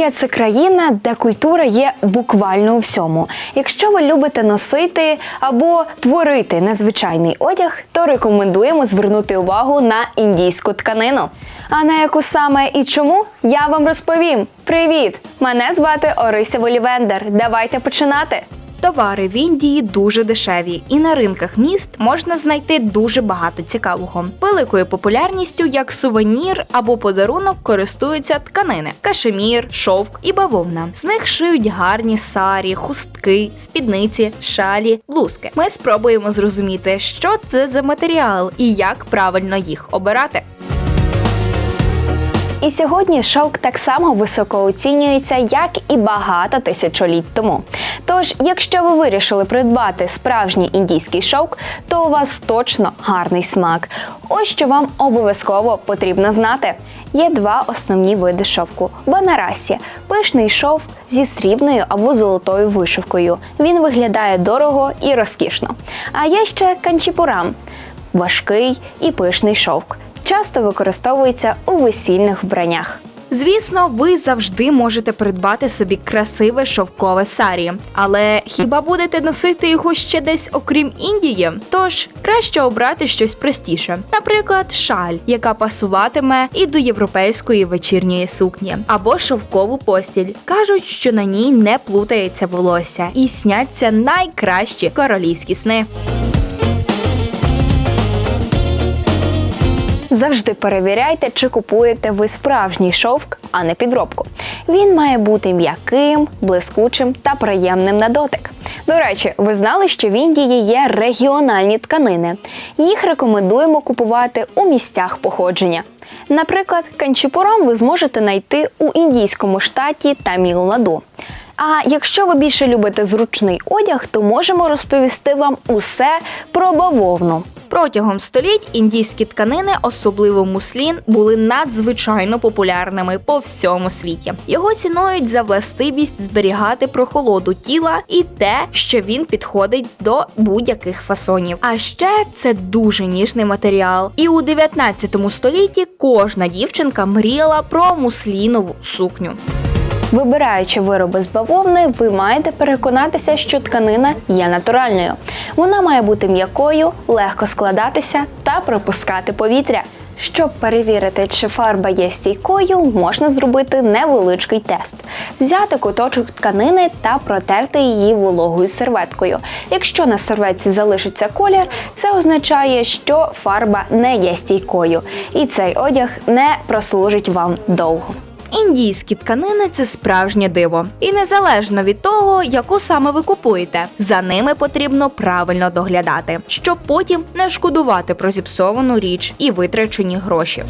Індія це країна, де культура є буквально у всьому. Якщо ви любите носити або творити незвичайний одяг, то рекомендуємо звернути увагу на індійську тканину. А на яку саме і чому я вам розповім. Привіт! Мене звати Орися Волівендер. Давайте починати. Товари в Індії дуже дешеві, і на ринках міст можна знайти дуже багато цікавого. Великою популярністю як сувенір або подарунок користуються тканини: кашемір, шовк і бавовна. З них шиють гарні сарі, хустки, спідниці, шалі, блузки. Ми спробуємо зрозуміти, що це за матеріал і як правильно їх обирати. І сьогодні шовк так само високо оцінюється, як і багато тисячоліть тому. Тож, якщо ви вирішили придбати справжній індійський шовк, то у вас точно гарний смак. Ось що вам обов'язково потрібно знати. Є два основні види шовку: банарасі пишний шовк зі срібною або золотою вишивкою. Він виглядає дорого і розкішно. А є ще канчіпурам важкий і пишний шовк. Часто використовується у весільних вбраннях. Звісно, ви завжди можете придбати собі красиве шовкове сарі, але хіба будете носити його ще десь окрім Індії? Тож краще обрати щось простіше, наприклад, шаль, яка пасуватиме і до європейської вечірньої сукні, або шовкову постіль. кажуть, що на ній не плутається волосся і сняться найкращі королівські сни. Завжди перевіряйте, чи купуєте ви справжній шовк, а не підробку. Він має бути м'яким, блискучим та приємним на дотик. До речі, ви знали, що в Індії є регіональні тканини. Їх рекомендуємо купувати у місцях походження. Наприклад, канчіпурам ви зможете знайти у індійському штаті Таміл-Наду. А якщо ви більше любите зручний одяг, то можемо розповісти вам усе про бавовну. Протягом століть індійські тканини, особливо муслін, були надзвичайно популярними по всьому світі. Його цінують за властивість зберігати прохолоду тіла і те, що він підходить до будь-яких фасонів. А ще це дуже ніжний матеріал. І у 19 столітті кожна дівчинка мріяла про муслінову сукню. Вибираючи вироби з бавовни, ви маєте переконатися, що тканина є натуральною. Вона має бути м'якою, легко складатися та пропускати повітря. Щоб перевірити, чи фарба є стійкою, можна зробити невеличкий тест: взяти куточок тканини та протерти її вологою серветкою. Якщо на серветці залишиться колір, це означає, що фарба не є стійкою, і цей одяг не прослужить вам довго. Індійські тканини це справжнє диво, і незалежно від того, яку саме ви купуєте, за ними потрібно правильно доглядати, щоб потім не шкодувати про зіпсовану річ і витрачені гроші.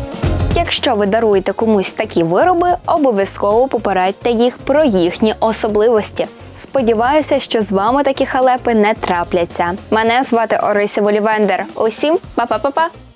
Якщо ви даруєте комусь такі вироби, обов'язково попередьте їх про їхні особливості. Сподіваюся, що з вами такі халепи не трапляться. Мене звати Орися Волівендер. Усім па-па-па-па!